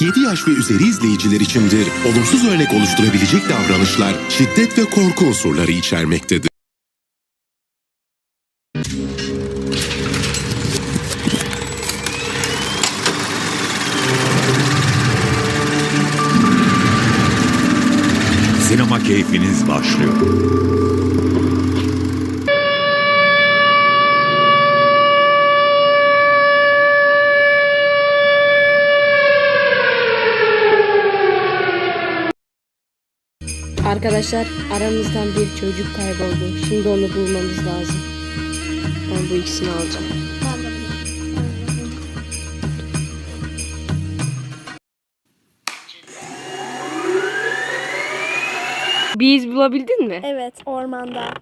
7 yaş ve üzeri izleyiciler içindir. Olumsuz örnek oluşturabilecek davranışlar şiddet ve korku unsurları içermektedir. Sinema keyfiniz başlıyor. Arkadaşlar aramızdan bir çocuk kayboldu. Şimdi onu bulmamız lazım. Ben bu ikisini alacağım. Bir iz bulabildin mi? Evet ormanda.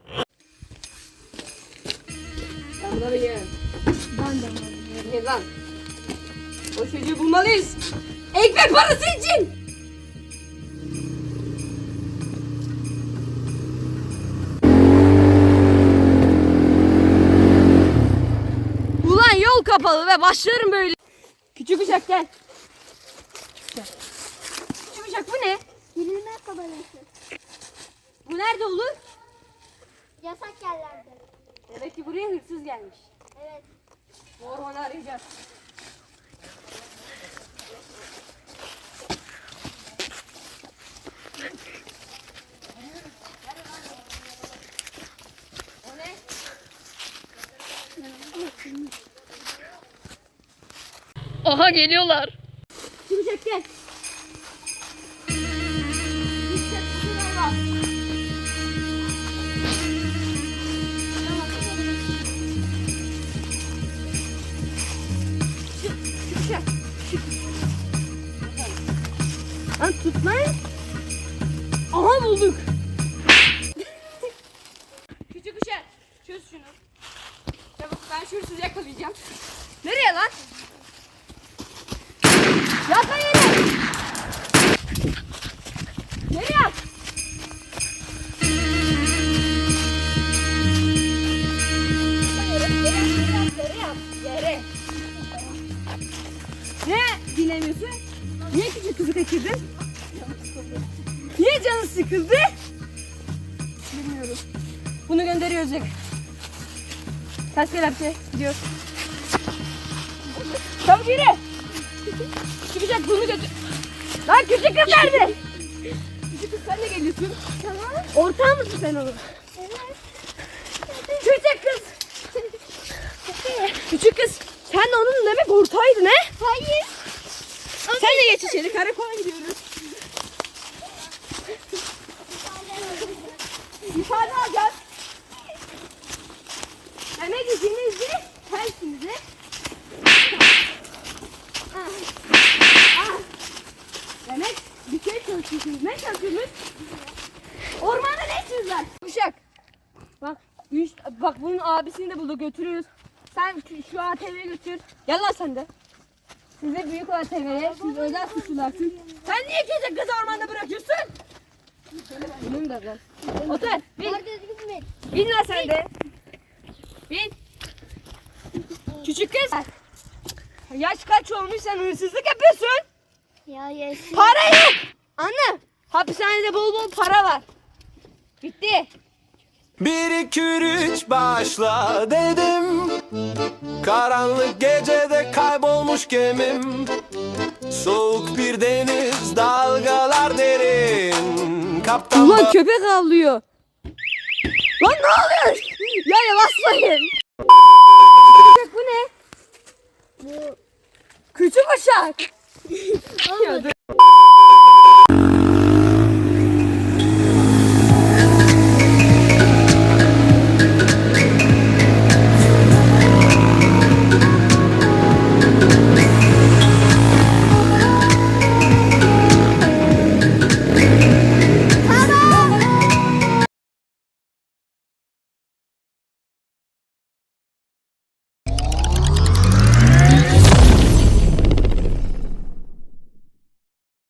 Ben bulayım. Ben de Ne lan? O çocuğu bulmalıyız. Ekmek parası için. Yol kapalı ve başlarım böyle. Küçük uçak gel. Küçük uçak bu ne? Girilme kabalası. Bu nerede olur? Yasak yerlerde. Demek ki buraya hırsız gelmiş. Evet. Bu ormanı arayacağız. O ne? Aha geliyorlar. Çıkacak gel. Lan tutmayın. Aha bulduk. Niye canı sıkıldı? Bilmiyorum. Bunu gönderiyoruz. Kaç kelepçe? Gidiyor. Çabuk yürü. Çıkacak bunu götür. Lan küçük kız nerede? Küçük kız sen de geliyorsun. Tamam. Ortağı mısın sen onun? Evet. Küçük kız. Küçük kız. Sen de onun demek ortağıydın he? Hayır. Sen de geç içeri karakola gidiyoruz. İfade alacağız. Demek ikiniz de telsiniz de. Demek bir şey çalışıyorsunuz. Ne çalışıyorsunuz? Ormanda ne var? Uşak. Bak, üç, bak bunun abisini de buldu götürüyoruz. Sen şu- şu ATV'ye götür. Gel lan sen de. Size büyük ATV'ye, siz özel suçlularsın. Sen niye gece kız ormanda bırakıyorsun? Benim de ben. Otur, bin. Bin lan sen de. Bin. Küçük kız. Yaş kaç olmuş sen hırsızlık yapıyorsun? Ya yeşil. Para yok. Anne. Hapishanede bol bol para var. Bitti. Bir iki üç başla dedim Karanlık gecede kaybolmuş gemim Soğuk bir deniz dalgalar Kaptan Ulan köpek avlıyor. Lan ne oluyor? Ya yavaşlayın. Bu ne? Bu. Küçük uşak. ya dur.